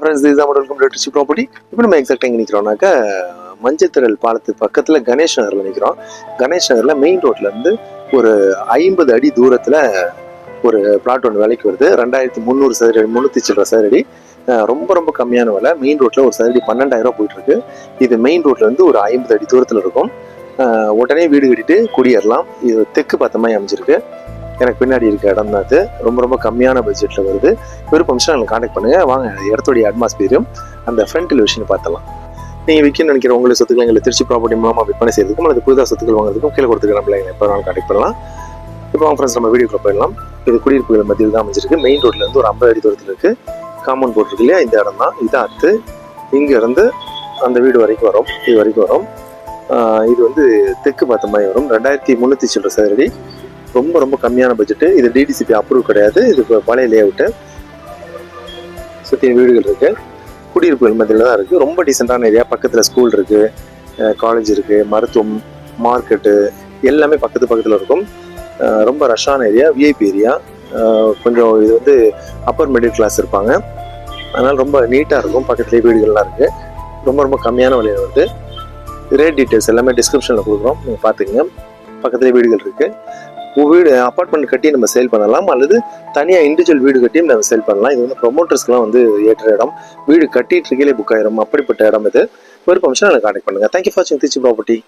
Friends this is our welcome property இப்போ நம்ம எக்ஸாக்டாக எங்கே நிற்கிறோம்னாக்கா மஞ்சத்திரல் பாலத்து பக்கத்தில் கணேஷ் நகரில் நிற்கிறோம் கணேஷ் நகரில் மெயின் ரோட்லேருந்து ஒரு ஐம்பது அடி தூரத்தில் ஒரு பிளாட் ஒன்று விலைக்கு வருது. ரெண்டாயிரத்தி முந்நூறு சதுரடி முந்நூற்றி சில்லற சதுரடி ரொம்ப ரொம்ப கம்மியான விலை. மெயின் ரோட்டில் ஒரு சதுரடி பன்னெண்டாயிரம் போயிட்டுருக்கு போயிட்டு இருக்கு. இது மெயின் ரோட்லேருந்து ஒரு ஐம்பது அடி தூரத்தில் இருக்கும். உடனே வீடு கட்டிட்டு குடியேறலாம். இது தெற்கு பார்த்த மாதிரி அமைஞ்சிருக்கு. எனக்கு பின்னாடி இருக்க இடம் தான் அது. ரொம்ப ரொம்ப கம்மியான பட்ஜெட்டில் வருது. விருப்பம் எங்களை காண்டாக்ட் பண்ணுங்கள் வாங்க இடத்துடைய அட்மாஸ்பியரும் அந்த ஃப்ரண்ட் டெலிவிஷனை பார்த்தலாம் நீங்கள் விற்கணும்னு நினைக்கிற உங்களுக்கு சொத்துக்கள் எங்களை திருச்சி ப்ராப்பர்ட்டி மூலமாக விற்பனை செய்யறதுக்கும் அல்லது புதுதாக சொத்துக்கள் வாங்குறதுக்கும் கீழே கொடுத்துக்க நம்மளை எப்போ வேணாலும் காண்டாக்ட் பண்ணலாம். இப்போ அவங்க ஃப்ரெண்ட்ஸ் நம்ம வீடியோக்குள்ள போயிடலாம். இது குடியிருப்புகள் மத்தியில் தான் அமைஞ்சிருக்கு. மெயின் ரோட்ல இருந்து ஒரு ஐம்பது அடி தூரத்தில் இருக்கு. காம்பவுண்ட் போட்டிருக்கு இல்லையா? இந்த இடம் தான் இதான் அத்து இங்கேருந்து அந்த வீடு வரைக்கும் வரும். இது வரைக்கும் வரும். இது வந்து தெற்கு பார்த்த மாதிரி வரும். ரெண்டாயிரத்தி முந்நூற்றி சில்லற சதுரடி. ரொம்ப ரொம்ப கம்மியான பட்ஜெட்டு இது டிடிசிபி அப்ரூவ் கிடையாது. இது இப்ப பழைய லே அவுட்டு சுற்றி வீடுகள் இருக்குது குடியிருப்புகள் மத்தியில் தான் இருக்குது ரொம்ப டீசெண்டான ஏரியா பக்கத்தில் ஸ்கூல் இருக்குது காலேஜ் இருக்குது மருத்துவம் மார்க்கெட்டு எல்லாமே பக்கத்து பக்கத்தில் இருக்கும். ரொம்ப ரஷ்ஷான ஏரியா விஐபி ஏரியா கொஞ்சம் இது வந்து அப்பர் மிடில் கிளாஸ் இருப்பாங்க. அதனால் ரொம்ப நீட்டாக இருக்கும். பக்கத்துலேயே வீடுகள்லாம் இருக்குது ரொம்ப ரொம்ப கம்மியான விலையில் வந்து ரேட் டீட்டெயில்ஸ் எல்லாமே டிஸ்கிரிப்ஷனில் கொடுக்குறோம். நீங்கள் பார்த்துக்கங்க. பக்கத்துலேயே வீடுகள் இருக்குது வீடு அப்பார்ட்மெண்ட் கட்டி நம்ம சேல் பண்ணலாம். அல்லது தனியாக இண்டிவிஜுவல் வீடு கட்டியும் நம்ம சேல் பண்ணலாம். இது வந்து ப்ரொமோட்டர்ஸ்க்குலாம் வந்து ஏற்ற இடம். வீடு கட்டிட்டு இருக்கீங்களே புக் ஆயிரும். அப்படிப்பட்ட இடம் இது. விருப்பம் எனக்கு கான்டெக்ட் பண்ணுங்க. தேங்க்யூ ஃபார் வாட்சிங் திருச்சி ப்ராப்பர்ட்டி